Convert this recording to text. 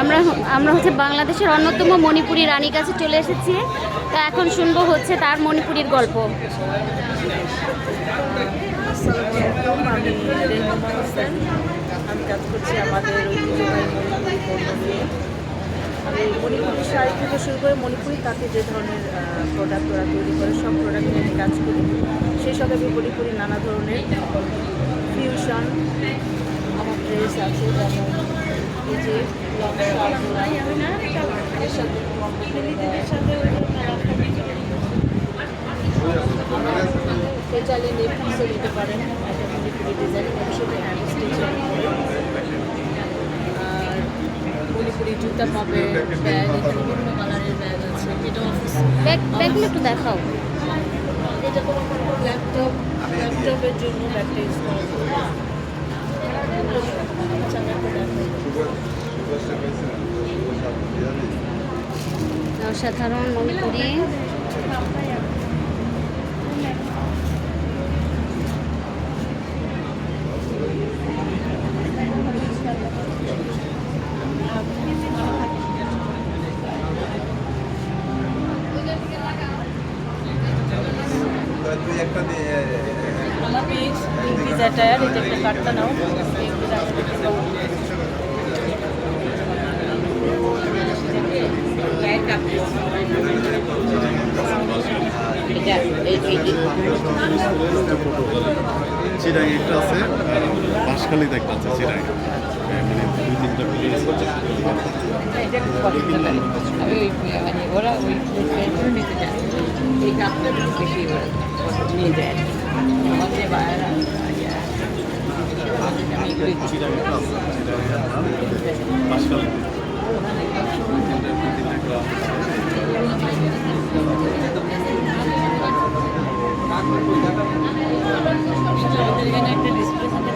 আমরা আমরা হচ্ছে বাংলাদেশের অন্যতম মণিপুরি রানীর কাছে চলে এসেছি। তা এখন শুনব হচ্ছে তার মণিপুরীর গল্প। আসসালামু আলাইকুম আমি কাজ করছি আমাদের ঐতিহ্যবাহী মণিপুরি পণ্য নিয়ে। মণিপুরি শাড়ি থেকে শুরু করে মণিপুরি তাতে যে ধরনের প্রোডাক্ট ওরা তৈরি করে, সব প্রোডাক্ট নিয়ে আমি কাজ করি। সেই সাথে আমি মণিপুরি নানা ধরনের ফিউশন আমার ড্রেস আছে, যেমন এই যে দিতে পারেন একটা মণিপুরি ডিজাইন ভবিষ্যতে জুতা পাবে ব্যাগ বিভিন্ন কালারের ব্যাগ আছে এটা অফিস ব্যাগ ব্যাগগুলো একটু দেখাও। এটা ল্যাপটপ ল্যাপটপের জন্য ব্যাগটা ইউজ করা অসাধারণ মণিপুরি একটা আমার অ্যাটায়ার এটা একটা কাটটা নাও চিরাং একটা আছে বাঁশখালীতে একটা আছে চিরাং মানে দুই তিনটা মানে ওরা ওই কাপটা বেশি নিয়ে যায়। আমাদের বাইরে একটা ডিসপ্লে থাকে